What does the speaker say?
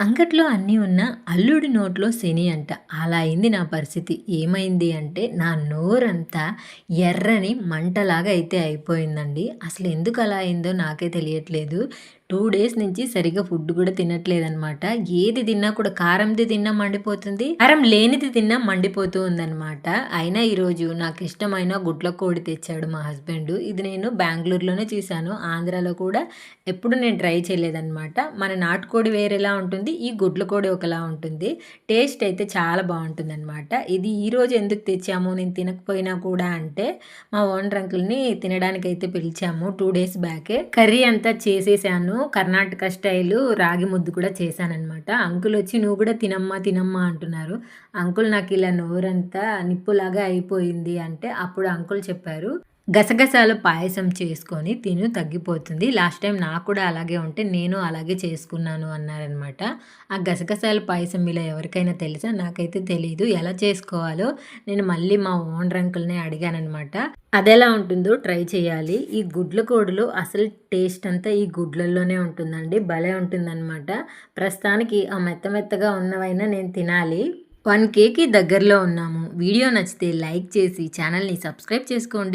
అంగట్లో అన్నీ ఉన్న అల్లుడి నోట్లో శని అంట. అలా అయింది నా పరిస్థితి. ఏమైంది అంటే నా నోరంతా ఎర్రని మంటలాగా అయితే అయిపోయిందండి. అసలు ఎందుకు అలా అయిందో నాకే తెలియట్లేదు. టూ డేస్ నుంచి సరిగా ఫుడ్ కూడా తినట్లేదనమాట ఏది తిన్నా కూడా కారంది తిన్నా మండిపోతుంది కారం లేనిది తిన్నా మండిపోతూ ఉందన్నమాట అయినా ఈరోజు నాకు ఇష్టమైన గుడ్ల కోడి తెచ్చాడు మా హస్బెండ్. ఇది నేను బెంగళూరులోనే చూశాను. ఆంధ్రాలో కూడా ఎప్పుడు నేను ట్రై చేయలేదన్నమాట. మన నాటుకోడి వేరేలా ఉంటుంది ఈ గుడ్ల కోడి ఒకలా ఉంటుంది. టేస్ట్ అయితే చాలా బాగుంటుంది అనమాట ఇది ఈరోజు ఎందుకు తెచ్చాము? నేను తినకపోయినా కూడా అంటే మా ఓనర్ అంకుల్ని తినడానికి అయితే పిలిచాము టూ డేస్ బ్యాకే. కర్రీ అంతా చేసేసాను. కర్ణాటక స్టైల్ రాగి ముద్దు కూడా చేశానమాట అంకుల్ వచ్చి నువ్వు కూడా తినమ్మా తినమ్మా అంటున్నారు. అంకుల్ నాకు ఇలా నోరంతా నిప్పులాగా అయిపోయింది అంటే అప్పుడు అంకుల్ చెప్పారు గసగసాలు పాయసం చేసుకొని తిను తగ్గిపోతుంది. లాస్ట్ టైం నాకు కూడా అలాగే ఉంటే నేను అలాగే చేసుకున్నాను అన్నారనమాట. ఆ గసగసాల పాయసం ఇలా ఎవరికైనా తెలుసా? నాకైతే తెలియదు ఎలా చేసుకోవాలో నేను మళ్ళీ మా ఓనర్ అంకుల్నే అడిగానమాట అదెలా ఉంటుందో ట్రై చేయాలి. ఈ గుడ్ల కోడులు అసలు టేస్ట్ అంతా ఈ గుడ్లల్లోనే ఉంటుందండి. భలే ఉంటుందన్నమాట ప్రస్తుతానికి ఆ మెత్త మెత్తగా ఉన్నవైనా నేను తినాలి. వన్ కేకి దగ్గరలో ఉన్నాము. వీడియో నచ్చితే లైక్ చేసి ఛానల్ని సబ్స్క్రైబ్ చేసుకోండి.